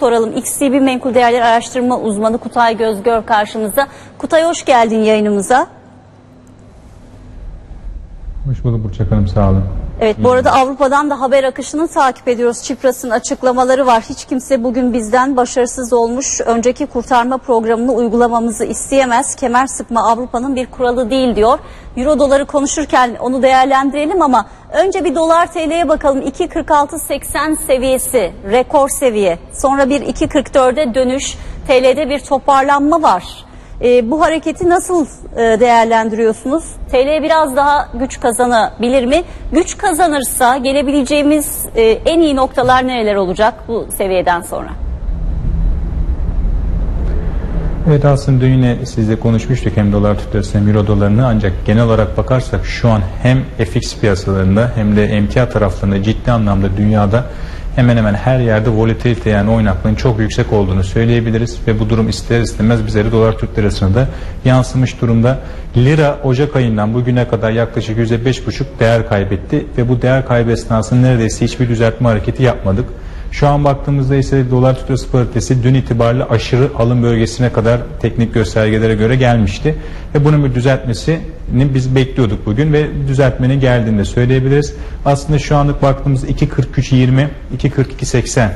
soralım. XTB Menkul Değerler Araştırma Uzmanı Kutay Gözgör karşımızda. Kutay hoş geldin yayınımıza. Hoş bulduk Burçak Hanım sağ olun. Evet bu arada Avrupa'dan da haber akışını takip ediyoruz. Çipras'ın açıklamaları var. Hiç kimse bugün bizden başarısız olmuş önceki kurtarma programını uygulamamızı isteyemez. Kemer sıkma Avrupa'nın bir kuralı değil diyor. Euro doları konuşurken onu değerlendirelim ama önce bir dolar TL'ye bakalım. 2.46.80 seviyesi rekor seviye. Sonra bir 2.44'e dönüş. TL'de bir toparlanma var. E, bu hareketi nasıl e, değerlendiriyorsunuz? TL biraz daha güç kazanabilir mi? Güç kazanırsa gelebileceğimiz e, en iyi noktalar nereler olacak bu seviyeden sonra? Evet aslında dün yine sizle konuşmuştuk hem dolar lirası hem euro dolarını ancak genel olarak bakarsak şu an hem FX piyasalarında hem de emtia taraflarında ciddi anlamda dünyada hemen hemen her yerde volatilite yani oynaklığın çok yüksek olduğunu söyleyebiliriz ve bu durum ister istemez bizleri dolar Türk lirasına da yansımış durumda. Lira Ocak ayından bugüne kadar yaklaşık %5,5 değer kaybetti ve bu değer kaybı esnasında neredeyse hiçbir düzeltme hareketi yapmadık. Şu an baktığımızda ise dolar Türk lirası paritesi dün itibariyle aşırı alım bölgesine kadar teknik göstergelere göre gelmişti. Ve bunun bir düzeltmesini biz bekliyorduk bugün ve düzeltmenin geldiğini de söyleyebiliriz. Aslında şu anlık baktığımızda 2.43.20, 2.42.80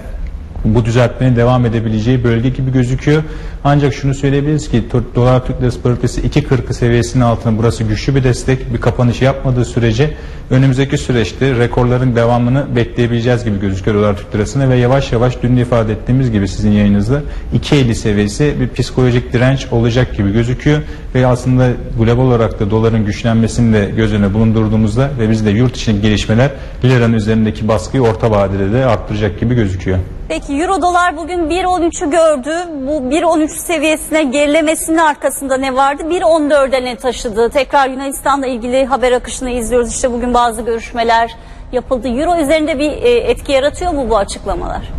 bu düzeltmenin devam edebileceği bölge gibi gözüküyor. Ancak şunu söyleyebiliriz ki dolar Türk lirası paritesi 2.40 seviyesinin altına burası güçlü bir destek. Bir kapanış yapmadığı sürece önümüzdeki süreçte rekorların devamını bekleyebileceğiz gibi gözüküyor dolar Türk lirasına ve yavaş yavaş dün de ifade ettiğimiz gibi sizin yayınınızda 2.50 seviyesi bir psikolojik direnç olacak gibi gözüküyor ve aslında global olarak da doların güçlenmesini de göz önüne bulundurduğumuzda ve biz de yurt içindeki gelişmeler liranın üzerindeki baskıyı orta vadede de arttıracak gibi gözüküyor. Peki Euro dolar bugün 1.13'ü gördü. Bu 1.13 seviyesine gerilemesinin arkasında ne vardı? 1.14'e ne taşıdı? Tekrar Yunanistan'la ilgili haber akışını izliyoruz. İşte bugün bazı görüşmeler yapıldı. Euro üzerinde bir e, etki yaratıyor mu bu açıklamalar?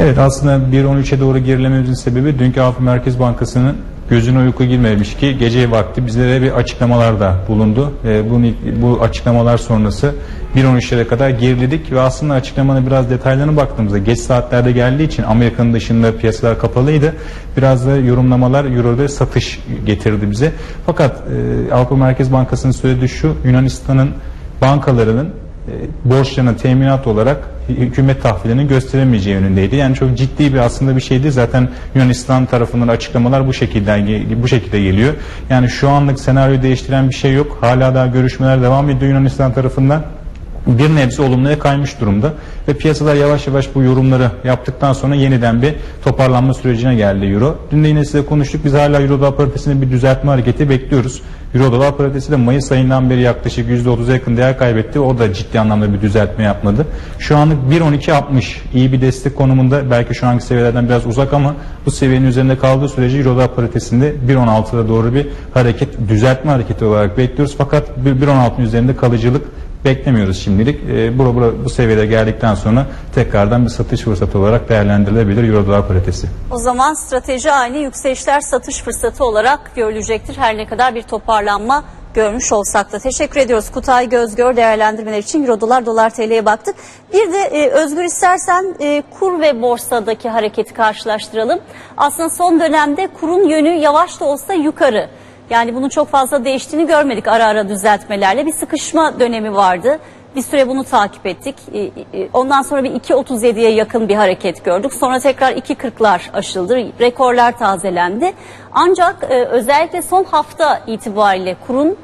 Evet aslında 1.13'e doğru gerilememizin sebebi dünkü Avrupa Merkez Bankası'nın gözüne uyku girmemiş ki gece vakti bizlere bir açıklamalar da bulundu. E, bu, bu açıklamalar sonrası 1.13'lere kadar geriledik ve aslında açıklamanın biraz detaylarına baktığımızda geç saatlerde geldiği için Amerika'nın dışında piyasalar kapalıydı. Biraz da yorumlamalar Euro'da satış getirdi bize. Fakat e, Avrupa Merkez Bankası'nın söylediği şu Yunanistan'ın bankalarının borçlarına teminat olarak hükümet tahvilini gösteremeyeceği yönündeydi. Yani çok ciddi bir aslında bir şeydi. Zaten Yunanistan tarafından açıklamalar bu şekilde bu şekilde geliyor. Yani şu anlık senaryo değiştiren bir şey yok. Hala daha görüşmeler devam ediyor Yunanistan tarafından bir nebze olumluya kaymış durumda ve piyasalar yavaş yavaş bu yorumları yaptıktan sonra yeniden bir toparlanma sürecine geldi Euro. Dün de yine size konuştuk. Biz hala Euro dolar paritesinde bir düzeltme hareketi bekliyoruz. Euro dolar paritesi de Mayıs ayından beri yaklaşık %30'a yakın değer kaybetti. O da ciddi anlamda bir düzeltme yapmadı. Şu anlık 1.12.60 iyi bir destek konumunda. Belki şu anki seviyelerden biraz uzak ama bu seviyenin üzerinde kaldığı sürece Euro dolar paritesinde 1.16'da doğru bir hareket, düzeltme hareketi olarak bekliyoruz. Fakat 1.16'ın üzerinde kalıcılık beklemiyoruz şimdilik. E, bu, bu, bu seviyede geldikten sonra tekrardan bir satış fırsatı olarak değerlendirilebilir Euro dolar paritesi. O zaman strateji aynı yükselişler satış fırsatı olarak görülecektir. Her ne kadar bir toparlanma görmüş olsak da. Teşekkür ediyoruz Kutay Gözgör değerlendirmeler için Euro dolar dolar TL'ye baktık. Bir de e, Özgür istersen e, kur ve borsadaki hareketi karşılaştıralım. Aslında son dönemde kurun yönü yavaş da olsa yukarı. Yani bunun çok fazla değiştiğini görmedik ara ara düzeltmelerle. Bir sıkışma dönemi vardı. Bir süre bunu takip ettik. Ondan sonra bir 2.37'ye yakın bir hareket gördük. Sonra tekrar 2.40'lar aşıldı. Rekorlar tazelendi. Ancak özellikle son hafta itibariyle kurun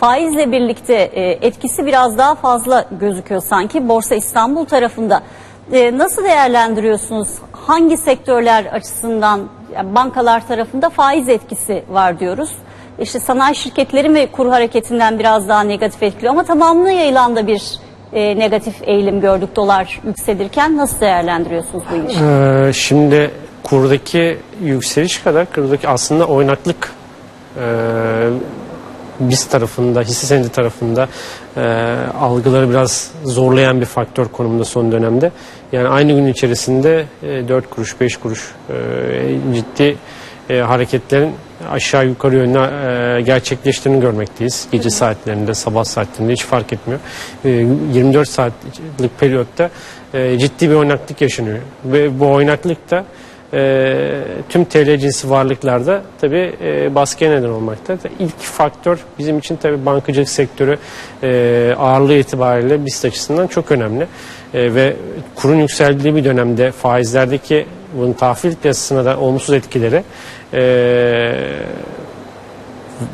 faizle birlikte etkisi biraz daha fazla gözüküyor sanki Borsa İstanbul tarafında. Nasıl değerlendiriyorsunuz? Hangi sektörler açısından yani bankalar tarafında faiz etkisi var diyoruz. İşte sanayi şirketleri mi kur hareketinden biraz daha negatif etkiliyor ama tamamına yayılan da bir e, negatif eğilim gördük dolar yükselirken. Nasıl değerlendiriyorsunuz bu ilişkiyi? Ee, şimdi kurdaki yükseliş kadar kurdaki aslında oynaklık e, biz tarafında, hisse senedi tarafında e, algıları biraz zorlayan bir faktör konumda son dönemde. Yani aynı gün içerisinde e, 4 kuruş, 5 kuruş e, ciddi e, hareketlerin aşağı yukarı yönlü e, gerçekleştiğini görmekteyiz. Gece saatlerinde, sabah saatlerinde hiç fark etmiyor. E, 24 saatlik periyotta e, ciddi bir oynaklık yaşanıyor. Ve bu oynaklık da e, tüm TL cinsi varlıklarda tabii e, baskıya neden olmakta. İlk faktör bizim için tabii bankacılık sektörü e, ağırlığı itibariyle BIST açısından çok önemli. E, ve kurun yükseldiği bir dönemde faizlerdeki bunun tahvil piyasasına da olumsuz etkileri e,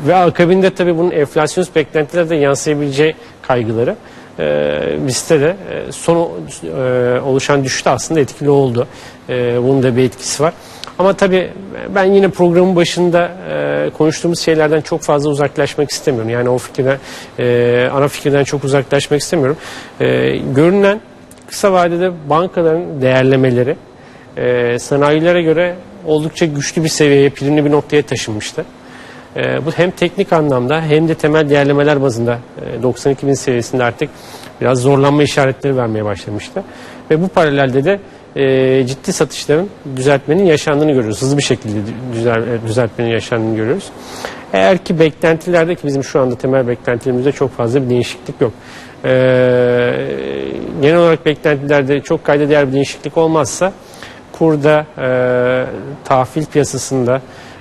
ve akabinde tabii bunun enflasyonist beklentilere de yansıyabileceği kaygıları e, bizde de e, son e, oluşan düşüşte aslında etkili oldu. E, bunun da bir etkisi var. Ama tabii ben yine programın başında e, konuştuğumuz şeylerden çok fazla uzaklaşmak istemiyorum. Yani o fikirden, e, ana fikirden çok uzaklaşmak istemiyorum. E, görünen kısa vadede bankaların değerlemeleri e, sanayilere göre oldukça güçlü bir seviyeye, primli bir noktaya taşınmıştı. E, bu hem teknik anlamda hem de temel değerlemeler bazında e, 92 bin seviyesinde artık biraz zorlanma işaretleri vermeye başlamıştı. Ve bu paralelde de e, ciddi satışların düzeltmenin yaşandığını görüyoruz. Hızlı bir şekilde e, düzeltmenin yaşandığını görüyoruz. Eğer ki beklentilerde ki bizim şu anda temel beklentilerimizde çok fazla bir değişiklik yok. E, genel olarak beklentilerde çok kayda değer bir değişiklik olmazsa kurda, e, tahvil piyasasında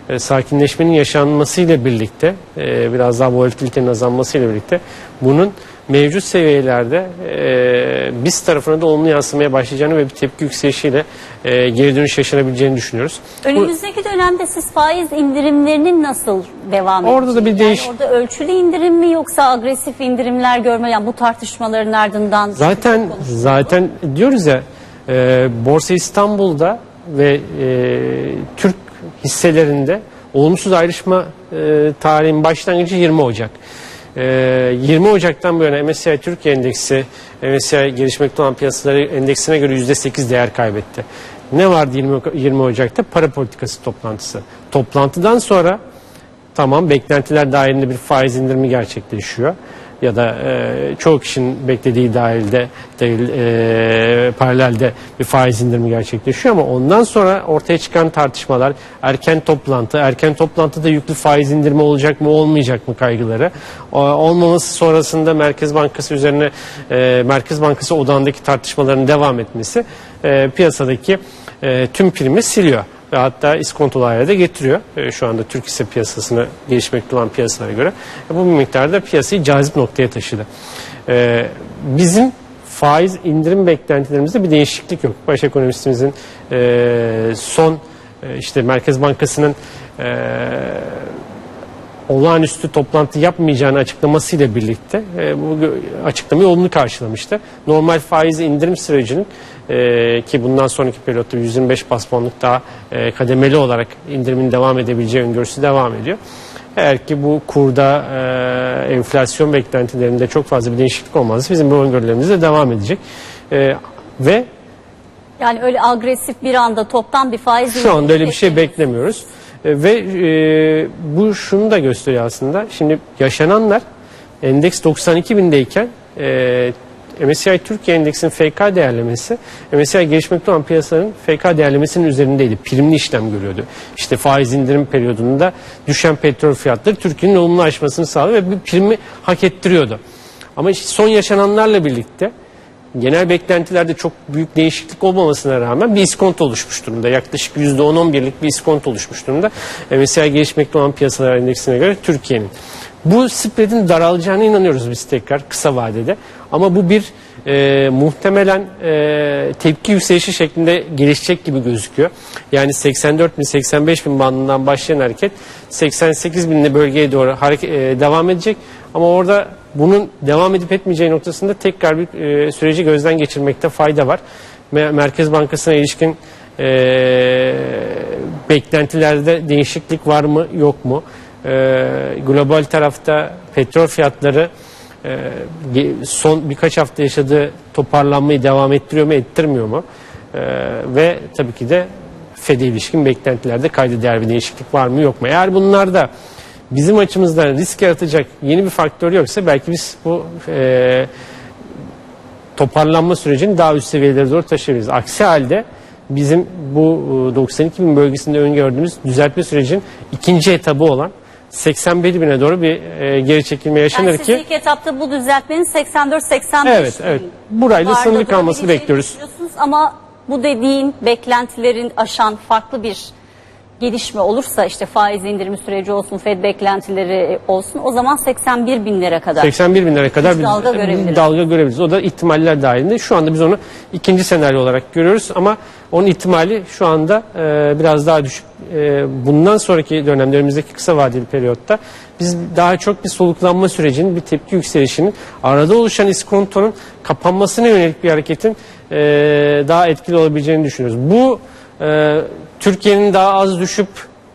e, sakinleşmenin yaşanmasıyla birlikte, e, biraz daha volatilitenin azalmasıyla birlikte bunun mevcut seviyelerde e, biz tarafına da olumlu yansımaya başlayacağını ve bir tepki yükselişiyle e, geri dönüş yaşanabileceğini düşünüyoruz. Bu- Önümüzdeki dönemde siz faiz indirimlerinin nasıl devam Orada da edeceğini, bir değiş- yani orada ölçülü indirim mi yoksa agresif indirimler görme yani bu tartışmaların ardından Zaten zaten diyoruz ya e, Borsa İstanbul'da ve e, Türk hisselerinde olumsuz ayrışma e, tarihin başlangıcı 20 Ocak. E, 20 Ocak'tan bu yana MSCI Türkiye Endeksi, MSCI gelişmekte olan piyasaları endeksine göre %8 değer kaybetti. Ne vardı 20, 20 Ocak'ta? Para politikası toplantısı. Toplantıdan sonra Tamam beklentiler dahilinde bir faiz indirimi gerçekleşiyor. Ya da e, çoğu kişinin beklediği dahilde değil e, paralelde bir faiz indirimi gerçekleşiyor ama ondan sonra ortaya çıkan tartışmalar erken toplantı, erken toplantıda yüklü faiz indirimi olacak mı olmayacak mı kaygıları. O, olmaması sonrasında Merkez Bankası üzerine e, Merkez Bankası odağındaki tartışmaların devam etmesi e, piyasadaki e, tüm primi siliyor ve hatta iskontolu hale de getiriyor. E, şu anda Türk hisse piyasasını gelişmekte olan piyasalara göre. E, bu bir miktarda piyasayı cazip noktaya taşıdı. E, bizim faiz indirim beklentilerimizde bir değişiklik yok. Baş ekonomistimizin e, son işte Merkez Bankası'nın e, olağanüstü toplantı yapmayacağını açıklamasıyla birlikte bu açıklamayı olumlu karşılamıştı. Normal faiz indirim sürecinin e, ki bundan sonraki periyotta 125 bas puanlık daha e, kademeli olarak indirimin devam edebileceği öngörüsü devam ediyor. Eğer ki bu kurda e, enflasyon beklentilerinde çok fazla bir değişiklik olmazsa bizim bu öngörülerimiz de devam edecek. E, ve yani öyle agresif bir anda toptan bir faiz şu anda öyle bir şey beklemiyoruz. beklemiyoruz. E, Ve e, bu şunu da gösteriyor aslında. Şimdi yaşananlar endeks 92 bindeyken e, MSCI Türkiye Endeks'in FK değerlemesi MSCI gelişmekte olan piyasaların FK değerlemesinin üzerindeydi. Primli işlem görüyordu. İşte faiz indirim periyodunda düşen petrol fiyatları Türkiye'nin olumlu aşmasını sağladı ve bir primi hak ettiriyordu. Ama işte son yaşananlarla birlikte genel beklentilerde çok büyük değişiklik olmamasına rağmen bir iskonto oluşmuş durumda. Yaklaşık %10-11'lik bir iskonto oluşmuş durumda. MSCI gelişmekte olan piyasalar endeksine göre Türkiye'nin. Bu spreadin daralacağına inanıyoruz biz tekrar kısa vadede. Ama bu bir e, muhtemelen e, tepki yükselişi şeklinde gelişecek gibi gözüküyor. Yani 84 bin 85 bin bandından başlayan hareket 88 binli bölgeye doğru hareket, e, devam edecek. Ama orada bunun devam edip etmeyeceği noktasında tekrar bir e, süreci gözden geçirmekte fayda var. Me- Merkez Bankası'na ilişkin e, beklentilerde değişiklik var mı yok mu? E, global tarafta petrol fiyatları e, son birkaç hafta yaşadığı toparlanmayı devam ettiriyor mu ettirmiyor mu? E, ve tabii ki de FED'e ilişkin beklentilerde kayda değer bir değişiklik var mı yok mu? Eğer bunlarda bizim açımızdan risk yaratacak yeni bir faktör yoksa belki biz bu e, toparlanma sürecini daha üst seviyelere doğru taşıyabiliriz. Aksi halde bizim bu e, 92 bin bölgesinde öngördüğümüz düzeltme sürecinin ikinci etabı olan 81 bine doğru bir e, geri çekilme yaşanır Yani siz ki ilk etapta bu düzeltmenin 84-85 Evet, evet. Burayla sınırlı kalmasını bekliyoruz. Ama bu dediğin beklentilerin aşan farklı bir gelişme olursa işte faiz indirimi süreci olsun, Fed beklentileri olsun o zaman 81 binlere kadar. 81 bin lira kadar bir dalga görebiliriz. dalga görebiliriz. O da ihtimaller dahilinde. Şu anda biz onu ikinci senaryo olarak görüyoruz ama onun ihtimali şu anda e, biraz daha düşük. E, bundan sonraki dönemde önümüzdeki kısa vadeli periyotta biz daha çok bir soluklanma sürecinin, bir tepki yükselişinin, arada oluşan iskontonun kapanmasına yönelik bir hareketin e, daha etkili olabileceğini düşünüyoruz. Bu e, Türkiye'nin daha az düşüp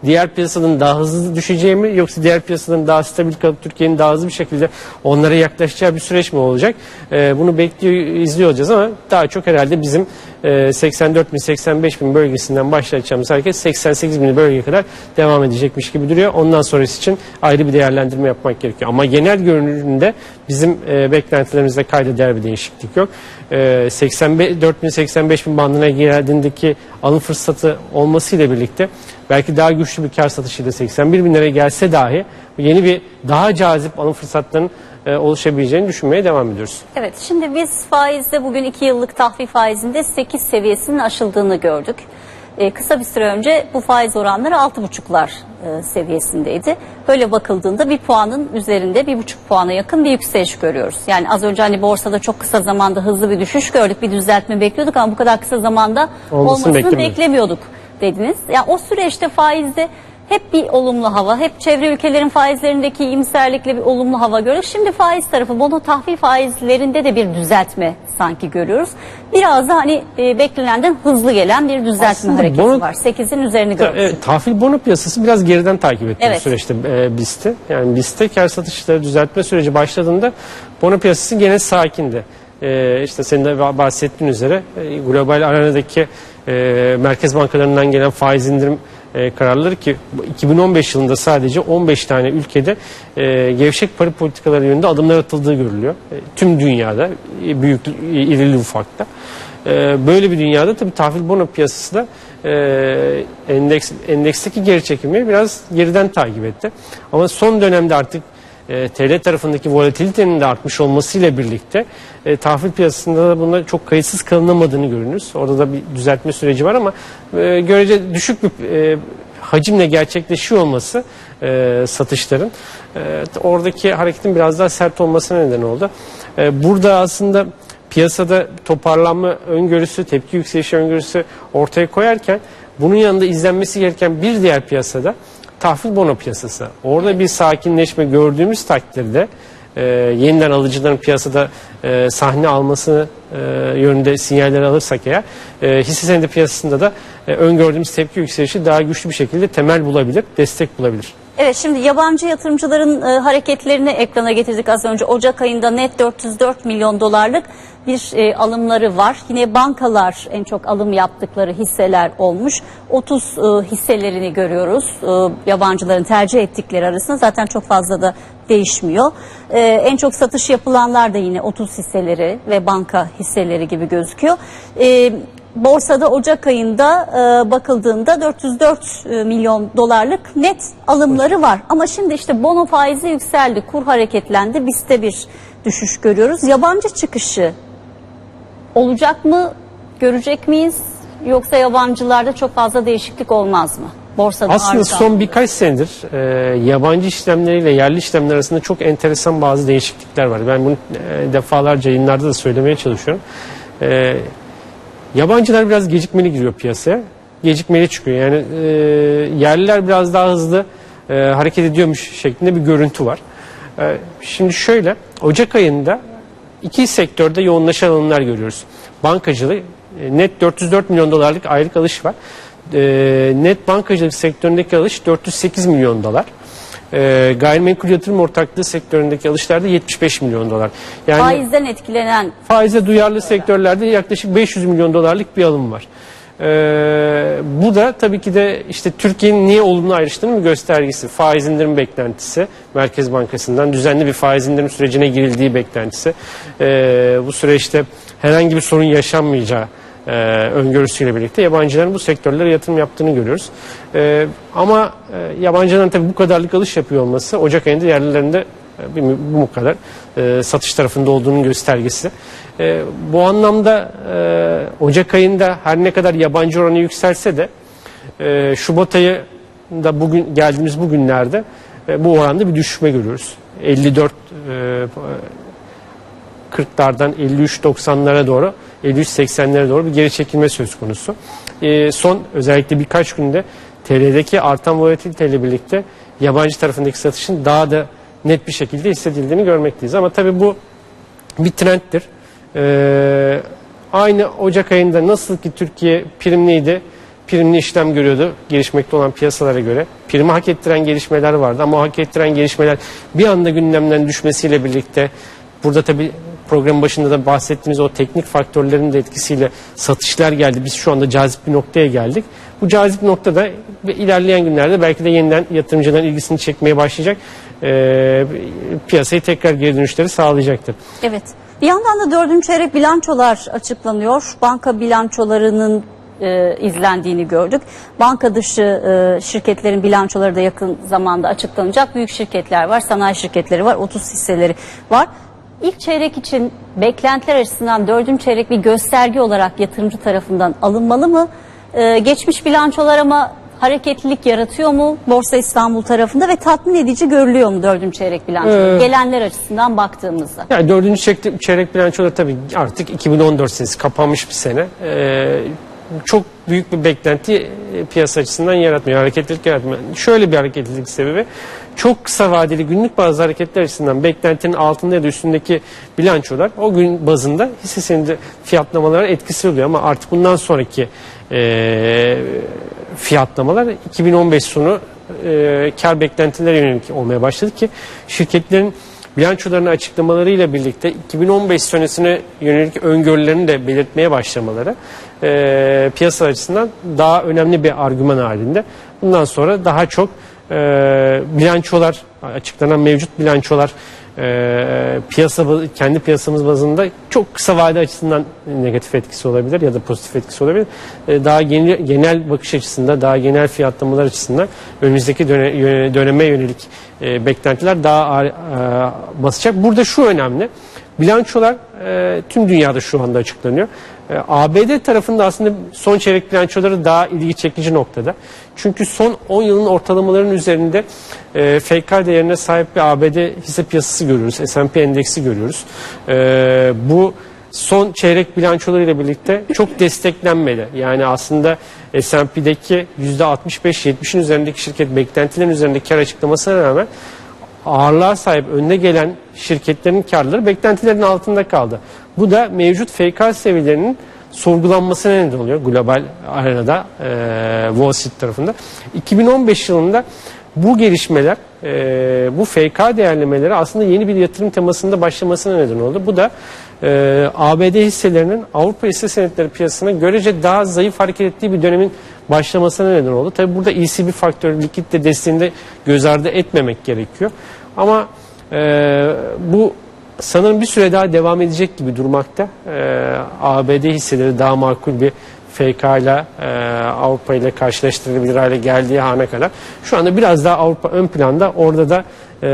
diğer piyasaların daha hızlı düşeceği mi yoksa diğer piyasaların daha stabil kalıp Türkiye'nin daha hızlı bir şekilde onlara yaklaşacağı bir süreç mi olacak? Ee, bunu bekliyor, izliyor olacağız ama daha çok herhalde bizim e, 84 bin 85 bin bölgesinden başlayacağımız hareket 88 bin bölgeye kadar devam edecekmiş gibi duruyor. Ondan sonrası için ayrı bir değerlendirme yapmak gerekiyor. Ama genel görünümünde bizim e, beklentilerimizde kayda değer bir değişiklik yok. E, 84 bin 85 bin bandına geldiğindeki alım fırsatı olmasıyla birlikte belki daha güçlü bir kar satışıyla 81 bin liraya gelse dahi yeni bir daha cazip alım fırsatlarının e, oluşabileceğini düşünmeye devam ediyoruz. Evet şimdi biz faizde bugün 2 yıllık tahvil faizinde 8 seviyesinin aşıldığını gördük. Ee, kısa bir süre önce bu faiz oranları 6,5'lar e, seviyesindeydi. Böyle bakıldığında bir puanın üzerinde bir buçuk puana yakın bir yükseliş görüyoruz. Yani az önce hani borsada çok kısa zamanda hızlı bir düşüş gördük, bir düzeltme bekliyorduk ama bu kadar kısa zamanda Olmasını olmasını beklemiyorduk. dediniz. Ya o süreçte faizde hep bir olumlu hava, hep çevre ülkelerin faizlerindeki iyimserlikle bir olumlu hava görüyoruz. Şimdi faiz tarafı, bono tahvil faizlerinde de bir düzeltme sanki görüyoruz. Biraz da hani e, beklenenden hızlı gelen bir düzeltme Aslında hareketi bono- var. 8'in üzerini görüyoruz. Evet, tahvil bono piyasası biraz geriden takip etti Evet. süreçte e, BIST'i. Yani BIST'te kar satışları düzeltme süreci başladığında bono piyasası gene sakindi. E, işte senin de bahsettiğin üzere e, global arenadaki e, merkez bankalarından gelen faiz indirim e, kararları ki bu 2015 yılında sadece 15 tane ülkede e, gevşek para politikaları yönünde adımlar atıldığı görülüyor. E, tüm dünyada e, büyük e, irili ufakta. E, böyle bir dünyada tabii tahvil bono piyasası da e, endeks endeksteki geri çekimi biraz geriden takip etti. Ama son dönemde artık e, TL tarafındaki volatilitenin de artmış olmasıyla birlikte e, tahvil piyasasında da buna çok kayıtsız kalınamadığını görünüz. Orada da bir düzeltme süreci var ama e, görece düşük bir e, hacimle gerçekleşiyor olması e, satışların e, oradaki hareketin biraz daha sert olmasına neden oldu. E, burada aslında piyasada toparlanma öngörüsü, tepki yükselişi öngörüsü ortaya koyarken bunun yanında izlenmesi gereken bir diğer piyasada tahvil bono piyasası. Orada bir sakinleşme gördüğümüz takdirde e, yeniden alıcıların piyasada e, sahne alması e, yönünde sinyaller alırsak eğer e, hisse senedi piyasasında da e, öngördüğümüz tepki yükselişi daha güçlü bir şekilde temel bulabilir, destek bulabilir. Evet şimdi yabancı yatırımcıların e, hareketlerini ekrana getirdik az önce. Ocak ayında net 404 milyon dolarlık bir e, alımları var. Yine bankalar en çok alım yaptıkları hisseler olmuş. 30 e, hisselerini görüyoruz. E, yabancıların tercih ettikleri arasında zaten çok fazla da değişmiyor. E, en çok satış yapılanlar da yine 30 hisseleri ve banka hisseleri gibi gözüküyor. E, Borsada Ocak ayında e, bakıldığında 404 e, milyon dolarlık net alımları var. Ama şimdi işte bono faizi yükseldi, kur hareketlendi, BIST'te bir düşüş görüyoruz. Yabancı çıkışı olacak mı, görecek miyiz? Yoksa yabancılarda çok fazla değişiklik olmaz mı? Borsada Aslında artan- son birkaç senedir e, yabancı işlemleriyle yerli işlemler arasında çok enteresan bazı değişiklikler var. Ben bunu e, defalarca yayınlarda da söylemeye çalışıyorum. E, yabancılar biraz gecikmeli giriyor piyasaya. Gecikmeli çıkıyor. Yani e, yerliler biraz daha hızlı e, hareket ediyormuş şeklinde bir görüntü var. E, şimdi şöyle Ocak ayında iki sektörde yoğunlaşan alımlar görüyoruz. Bankacılığı e, net 404 milyon dolarlık aylık alış var. E, net bankacılık sektöründeki alış 408 milyon dolar. E, gayrimenkul yatırım ortaklığı sektöründeki alışlarda 75 milyon dolar. Yani faizden etkilenen faize duyarlı sektörlerde yaklaşık 500 milyon dolarlık bir alım var. Ee, bu da tabii ki de işte Türkiye'nin niye olumlu ayrıştığının bir göstergesi. Faiz indirim beklentisi Merkez Bankası'ndan düzenli bir faiz indirim sürecine girildiği beklentisi. Ee, bu süreçte herhangi bir sorun yaşanmayacağı e, öngörüsüyle birlikte yabancıların bu sektörlere yatırım yaptığını görüyoruz. E, ama e, yabancıların tabii bu kadarlık alış yapıyor olması Ocak ayında yerlilerinde e, bir- bu kadar e, satış tarafında olduğunun göstergesi. E, bu anlamda e, Ocak ayında her ne kadar yabancı oranı yükselse de e, Şubat ayı da bugün geldiğimiz bugünlerde e, bu oranda bir düşme görüyoruz. 54 e, 40'lardan 53-90'lara doğru 53-80'lere doğru bir geri çekilme söz konusu. E, son özellikle birkaç günde TL'deki artan volatiliteyle birlikte yabancı tarafındaki satışın daha da net bir şekilde hissedildiğini görmekteyiz. Ama tabii bu bir trendtir. Ee, aynı Ocak ayında nasıl ki Türkiye primliydi, primli işlem görüyordu gelişmekte olan piyasalara göre. Primi hak ettiren gelişmeler vardı ama hak ettiren gelişmeler bir anda gündemden düşmesiyle birlikte burada tabi programın başında da bahsettiğimiz o teknik faktörlerin de etkisiyle satışlar geldi. Biz şu anda cazip bir noktaya geldik. Bu cazip noktada ilerleyen günlerde belki de yeniden yatırımcıların ilgisini çekmeye başlayacak. Ee, piyasayı tekrar geri dönüşleri sağlayacaktır. Evet. Bir yandan da dördüncü çeyrek bilançolar açıklanıyor. Banka bilançolarının e, izlendiğini gördük. Banka dışı e, şirketlerin bilançoları da yakın zamanda açıklanacak. Büyük şirketler var, sanayi şirketleri var, 30 hisseleri var. İlk çeyrek için beklentiler açısından dördüncü çeyrek bir gösterge olarak yatırımcı tarafından alınmalı mı? E, geçmiş bilançolar ama hareketlilik yaratıyor mu Borsa İstanbul tarafında ve tatmin edici görülüyor mu dördüncü çeyrek bilançoları? Gelenler açısından baktığımızda. Yani dördüncü çeyrek, çeyrek bilançoda tabii artık 2014 senesi kapanmış bir sene. Ee, çok büyük bir beklenti e, piyasa açısından yaratmıyor. Hareketlilik yaratmıyor. Şöyle bir hareketlilik sebebi çok kısa vadeli günlük bazı hareketler açısından beklentinin altında ya da üstündeki bilançolar o gün bazında hisse senedi fiyatlamalara etkisi oluyor ama artık bundan sonraki e, fiyatlamalar 2015 sonu e, kar beklentilerine yönelik olmaya başladı ki şirketlerin bilançolarını açıklamalarıyla birlikte 2015 senesine yönelik öngörülerini de belirtmeye başlamaları e, piyasa açısından daha önemli bir argüman halinde. Bundan sonra daha çok e, bilançolar, açıklanan mevcut bilançolar e, piyasa kendi piyasamız bazında çok kısa vade açısından negatif etkisi olabilir ya da pozitif etkisi olabilir. E, daha genel, genel bakış açısında, daha genel fiyatlamalar açısından önümüzdeki döne, döneme yönelik e, beklentiler daha ağır, e, basacak. Burada şu önemli. Bilançolar e, tüm dünyada şu anda açıklanıyor. E, ABD tarafında aslında son çeyrek bilançoları daha ilgi çekici noktada. Çünkü son 10 yılın ortalamalarının üzerinde e, FK değerine sahip bir ABD hisse piyasası görüyoruz. S&P endeksi görüyoruz. E, bu son çeyrek bilançolarıyla birlikte çok desteklenmedi. Yani aslında S&P'deki %65-70'in üzerindeki şirket beklentilerin üzerinde kar açıklamasına rağmen ağırlığa sahip önde gelen şirketlerin karları beklentilerin altında kaldı. Bu da mevcut FK seviyelerinin sorgulanmasına neden oluyor global arenada e, Wall Street tarafında. 2015 yılında bu gelişmeler, e, bu FK değerlemeleri aslında yeni bir yatırım temasında başlamasına neden oldu. Bu da e, ABD hisselerinin Avrupa hisse senetleri piyasasına görece daha zayıf hareket ettiği bir dönemin başlamasına neden oldu. Tabi burada ECB faktörü likitte desteğini de göz ardı etmemek gerekiyor. Ama e, bu sanırım bir süre daha devam edecek gibi durmakta. E, ABD hisseleri daha makul bir FK ile e, Avrupa ile karşılaştırılabilir hale geldiği hane kadar. Şu anda biraz daha Avrupa ön planda. Orada da e,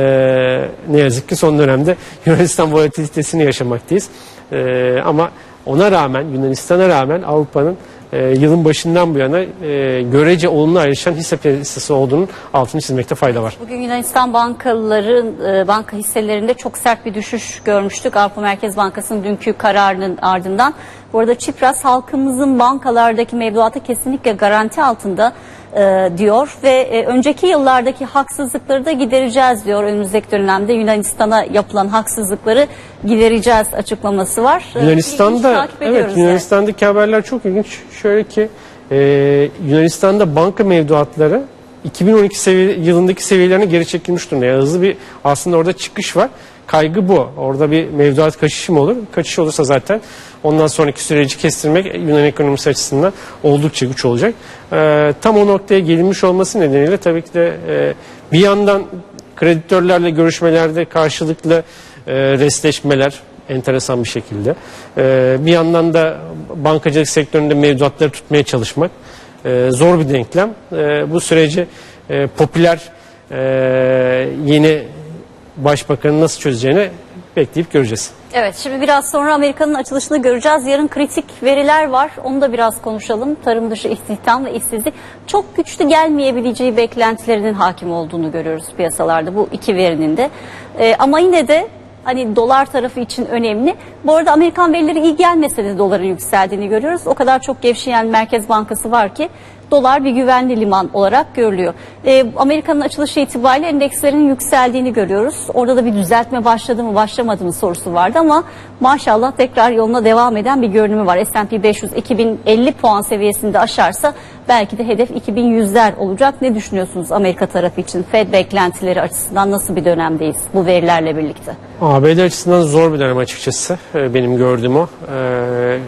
ne yazık ki son dönemde Yunanistan volatilitesini yaşamaktayız. E, ama ona rağmen Yunanistan'a rağmen Avrupa'nın e, yılın başından bu yana e, görece olumlu ayrışan hisse piyasası olduğunun altını çizmekte fayda var. Bugün Yunanistan bankaların e, banka hisselerinde çok sert bir düşüş görmüştük. Avrupa Merkez Bankası'nın dünkü kararının ardından. Bu arada Çipras halkımızın bankalardaki mevduatı kesinlikle garanti altında e, diyor ve e, önceki yıllardaki haksızlıkları da gidereceğiz diyor. Önümüzdeki dönemde Yunanistan'a yapılan haksızlıkları gidereceğiz açıklaması var. E, Yunanistan'da takip evet ediyoruz yani. Yunanistan'daki haberler çok ilginç. Şöyle ki e, Yunanistan'da banka mevduatları 2012 seviye, yılındaki seviyelerine geri çekilmiş durumda. Yani hızlı bir aslında orada çıkış var. Kaygı bu. Orada bir mevduat kaçışı mı olur? Kaçış olursa zaten ondan sonraki süreci kestirmek Yunan ekonomisi açısından oldukça güç olacak. E, tam o noktaya gelinmiş olması nedeniyle tabii ki de e, bir yandan kreditörlerle görüşmelerde karşılıklı e, restleşmeler, enteresan bir şekilde. E, bir yandan da bankacılık sektöründe mevduatları tutmaya çalışmak e, zor bir denklem. E, bu süreci e, popüler e, yeni başbakanın nasıl çözeceğini bekleyip göreceğiz. Evet şimdi biraz sonra Amerika'nın açılışını göreceğiz. Yarın kritik veriler var. Onu da biraz konuşalım. Tarım dışı istihdam ve işsizlik çok güçlü gelmeyebileceği beklentilerinin hakim olduğunu görüyoruz piyasalarda bu iki verinin de. Ee, ama yine de hani dolar tarafı için önemli. Bu arada Amerikan verileri iyi gelmese de doların yükseldiğini görüyoruz. O kadar çok gevşeyen Merkez Bankası var ki dolar bir güvenli liman olarak görülüyor. Ee, Amerika'nın açılışı itibariyle endekslerin yükseldiğini görüyoruz. Orada da bir düzeltme başladı mı başlamadı mı sorusu vardı ama maşallah tekrar yoluna devam eden bir görünümü var. S&P 500 2050 puan seviyesinde aşarsa belki de hedef 2100'ler olacak. Ne düşünüyorsunuz Amerika tarafı için? Fed beklentileri açısından nasıl bir dönemdeyiz bu verilerle birlikte? ABD açısından zor bir dönem açıkçası. Ee, Benim gördüğüm o. Ee,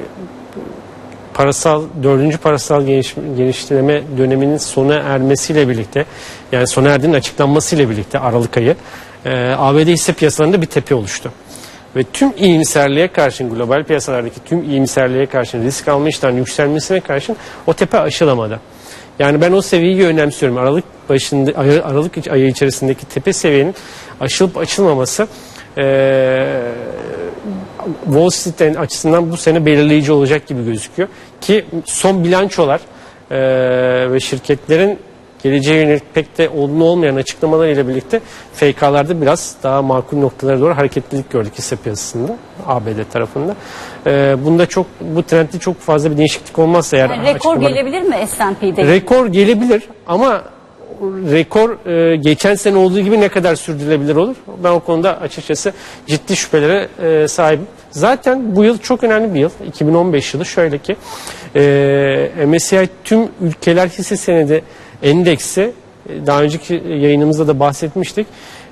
parasal dördüncü parasal geniş, genişleme döneminin sona ermesiyle birlikte yani sona erdiğinin açıklanmasıyla birlikte Aralık ayı e, ABD hisse piyasalarında bir tepe oluştu. Ve tüm iyimserliğe karşın global piyasalardaki tüm iyimserliğe karşın risk alma iştahının yükselmesine karşın o tepe aşılamadı. Yani ben o seviyeyi önemsiyorum. Aralık başında Aralık ayı içerisindeki tepe seviyenin aşılıp açılmaması eee Wall Street'in açısından bu sene belirleyici olacak gibi gözüküyor. Ki son bilançolar eee, ve şirketlerin geleceğe yönelik pek de olumlu olmayan açıklamalarıyla birlikte FK'larda biraz daha makul noktalara doğru hareketlilik gördük hisse piyasasında ABD tarafında. Eee bunda çok bu trendde çok fazla bir değişiklik olmazsa eğer Yani rekor açıklamalar- gelebilir mi S&P'de? Rekor gelebilir ama rekor e, geçen sene olduğu gibi ne kadar sürdürülebilir olur? Ben o konuda açıkçası ciddi şüphelere e, sahibim. Zaten bu yıl çok önemli bir yıl. 2015 yılı şöyle ki e, MSCI tüm ülkeler hisse senedi endeksi e, daha önceki yayınımızda da bahsetmiştik.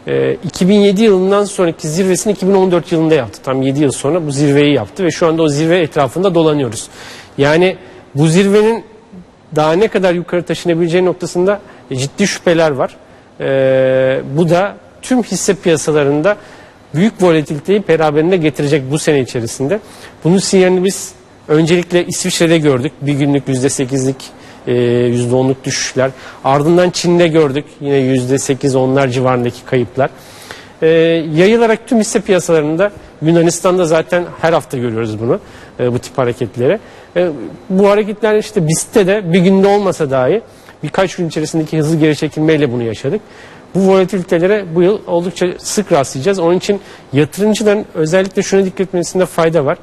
E, 2007 yılından sonraki zirvesini 2014 yılında yaptı. Tam 7 yıl sonra bu zirveyi yaptı ve şu anda o zirve etrafında dolanıyoruz. Yani bu zirvenin daha ne kadar yukarı taşınabileceği noktasında ciddi şüpheler var. Ee, bu da tüm hisse piyasalarında büyük volatiliteyi beraberinde getirecek bu sene içerisinde. Bunun sinyalini biz öncelikle İsviçre'de gördük. Bir günlük %8'lik e, %10'luk düşüşler. Ardından Çin'de gördük. Yine %8-10'lar civarındaki kayıplar. Ee, yayılarak tüm hisse piyasalarında Yunanistan'da zaten her hafta görüyoruz bunu e, bu tip hareketleri. E, bu hareketler işte BIST'te de bir günde olmasa dahi birkaç gün içerisindeki hızlı geri çekilmeyle bunu yaşadık. Bu volatilitelere bu yıl oldukça sık rastlayacağız. Onun için yatırımcıların özellikle şuna dikkat etmesinde fayda var.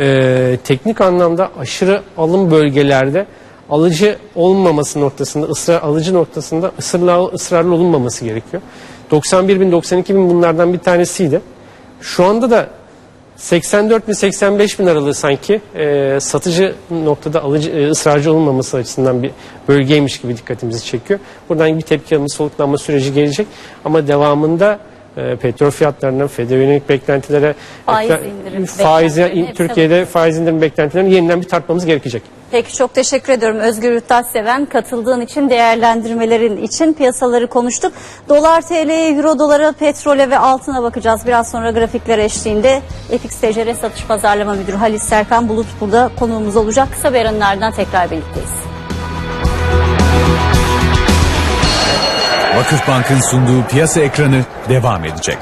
Ee, teknik anlamda aşırı alım bölgelerde alıcı olmaması noktasında, ısrar alıcı noktasında ısrarlı, ısrarlı olunmaması gerekiyor. 91 bin, 92 bin bunlardan bir tanesiydi. Şu anda da 84 bin, 85 bin aralığı sanki e, satıcı noktada alıcı, e, ısrarcı olunmaması açısından bir bölgeymiş gibi dikkatimizi çekiyor. Buradan bir tepki alımı, soluklanma süreci gelecek. Ama devamında e, petrol fiyatlarına, FED'e yönelik beklentilere, Faiz indirim hepsi Türkiye'de faiz indirim beklentilerini yeniden bir tartmamız gerekecek. Peki çok teşekkür ediyorum Özgür Yurttaş Seven katıldığın için değerlendirmelerin için piyasaları konuştuk. Dolar TL'ye, Euro dolara, petrole ve altına bakacağız. Biraz sonra grafikler eşliğinde FX TCR Satış Pazarlama Müdürü Halis Serkan Bulut burada konuğumuz olacak. Kısa bir aranın ardından tekrar birlikteyiz. Vakıfbank'ın sunduğu piyasa ekranı devam edecek.